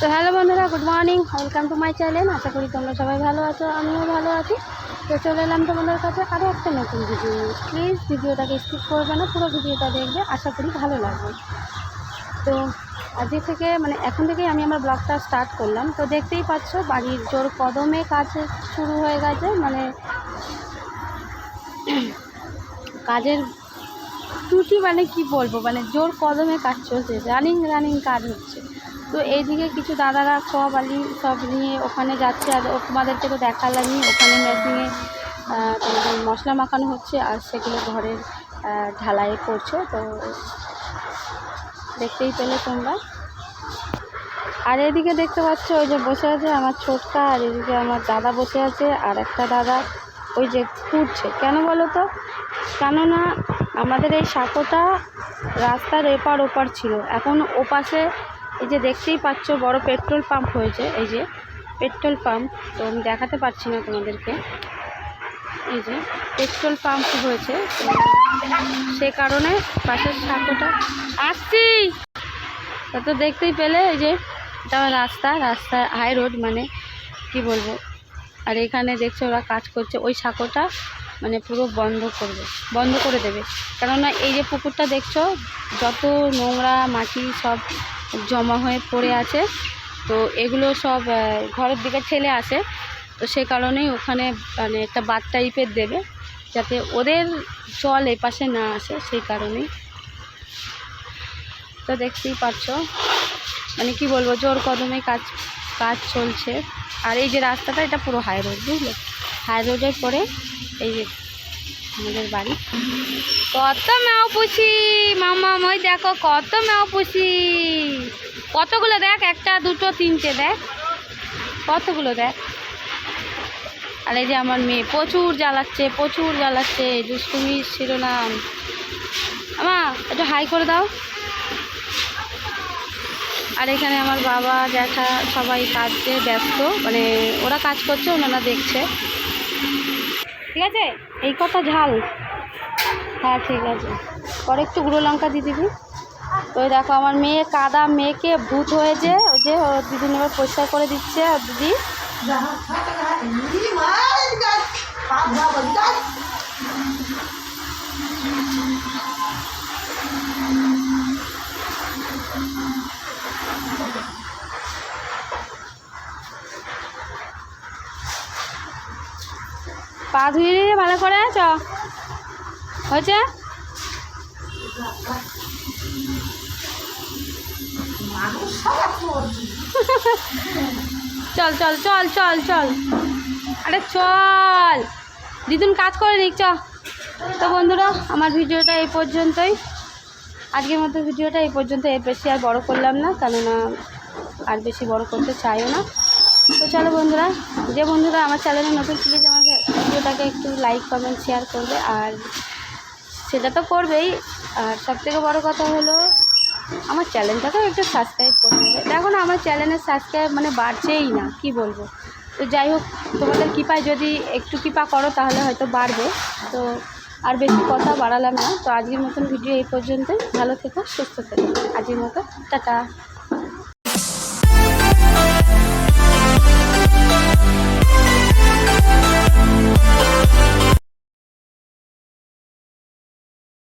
Good morning welcome to my channel আশা করি তোমরা সবাই ভালো আছো, আমিও ভালো আছি। তো চলে এলাম তোমাদের কাছে আরও একটা নতুন ভিডিও প্লিজ ভিডিওটাকে স্কিপ করবে না, পুরো ভিডিওটা দেখবে, আশা করি ভালো লাগবে। তো আজকে থেকে মানে এখন থেকেই আমি আমার ব্লগটা স্টার্ট করলাম। তো দেখতেই পাচ্ছ, বাড়ির জোর কদমে কাজ শুরু হয়ে গেছে মানে কাজের ত্রুটি মানে কি বলব মানে জোর কদমে কাজ চলছে রানিং রানিং কাজ হচ্ছে। তো এইদিকে কিছু দাদারা সব আলি সব নিয়ে ওখানে যাচ্ছে আর তোমাদেরকে তো দেখালামই, ওখানে মেশিনে তোমাদের মশলা মাখানো হচ্ছে আর সেগুলো ঘরের ঢালাই করছে। তো দেখতেই পেলে তোমরা। আর এদিকে দেখতে পাচ্ছ ওই যে বসে আছে আমার ছোটকা আর এদিকে আমার দাদা বসে আছে আর একটা দাদা ওই যে খুঁড়ছে। কেন বলো তো? কেননা আমাদের এই সাঁকোটা রাস্তার এপার ওপার ছিল। এখন ওপাশে এই যে দেখতেই পাচ্ছ, বড় পেট্রোল পাম্প হয়েছে, এই যে পেট্রোল পাম্প। তো আমি দেখাতে পারছি না তোমাদেরকে। এই যে পেট্রোল পাম্প হয়েছে, সে কারণে পাশের সাঁকোটা আসছি। তা তো দেখতেই পেলে, এই যে এটা রাস্তা রাস্তা হাই রোড মানে কি বলব? আর এখানে দেখছ ওরা কাজ করছে, ওই সাঁকোটা মানে পুরো বন্ধ করবে, বন্ধ করে দেবে। কেননা এই যে পুকুরটা দেখছ, যত নোংরা মাটি সব জমা হয়ে পড়ে আছে। তো এগুলো সব ঘরের দিকে ঠেলে আসে। তো সে কারণেই ওখানে মানে একটা বাদ টাইপের দেবে, যাতে ওদের জল এপাশে না আসে, সেই কারণেই। তো দেখতেই পাচ্ছ মানে কি বলব, জোর কদমে কাজ কাজ চলছে। আর এই যে রাস্তাটা, এটা পুরো হাই রোড বুঝলে? হাই রোডের পরে এই যে আমাদের বাড়ি। কত ম্যাও পুষি মামা ওই দেখো কত ম্যাও পুষি। কতগুলো দেখ, একটা, দুটো, তিনটে দেখ। কতগুলো দেখ। আর এই যে আমার মেয়ে প্রচুর জ্বালাচ্ছে প্রচুর জ্বালাচ্ছে দুষ্টুমির শিরোনাম। আমা একটু হাই করে দাও। আর এখানে আমার বাবা, জ্যাঠা সবাই কাজে ব্যস্ত মানে ওরা কাজ করছে, ওনারা দেখছে। ঠিক আছে এই কথা ঝাল হ্যাঁ ঠিক আছে পরে একটু গুঁড়ো লঙ্কা দিয়ে দিবি তো ওই দেখো আমার মেয়ে কাদা মেয়েকে ভূত হয়েছে ওই যে ও দিদি এবার পরিষ্কার করে দিচ্ছে আর দিদি পা ধুয়ে ভালো করে, চ। হয়েছে? চল চল চল চল চল। আরে, চল। দিদুন কাজ করে নিক, চ। তো বন্ধুরা, আমার ভিডিওটা এই পর্যন্তই। আজকের মতো ভিডিওটা এই পর্যন্ত। এর বেশি আর বড় করলাম না, কেননা আর বেশি বড় করতে চাইও না। তো চলো বন্ধুরা, যে বন্ধুরা আমার চ্যানেলে নতুন প্লিজ আমাকে ভিডিওটাকে একটু লাইক কমেন্ট শেয়ার করবে। আর সেটা তো করবেই। আর সবথেকে বড় কথা হলো, আমার চ্যানেলটাকেও একটু সাবস্ক্রাইব করে দেবে দেখো না, আমার চ্যানেলের সাবস্ক্রাইব মানে বাড়ছেই না, কি বলব? তো যাই হোক, তোমাদের কৃপায় যদি একটু কৃপা করো, তাহলে হয়তো বাড়বে। তো আর বেশি কথা বাড়ালাম না। তো আজকের মতন ভিডিও এই পর্যন্তই। ভালো থেকো, সুস্থ থেকো। আজকের মতো, টাটা।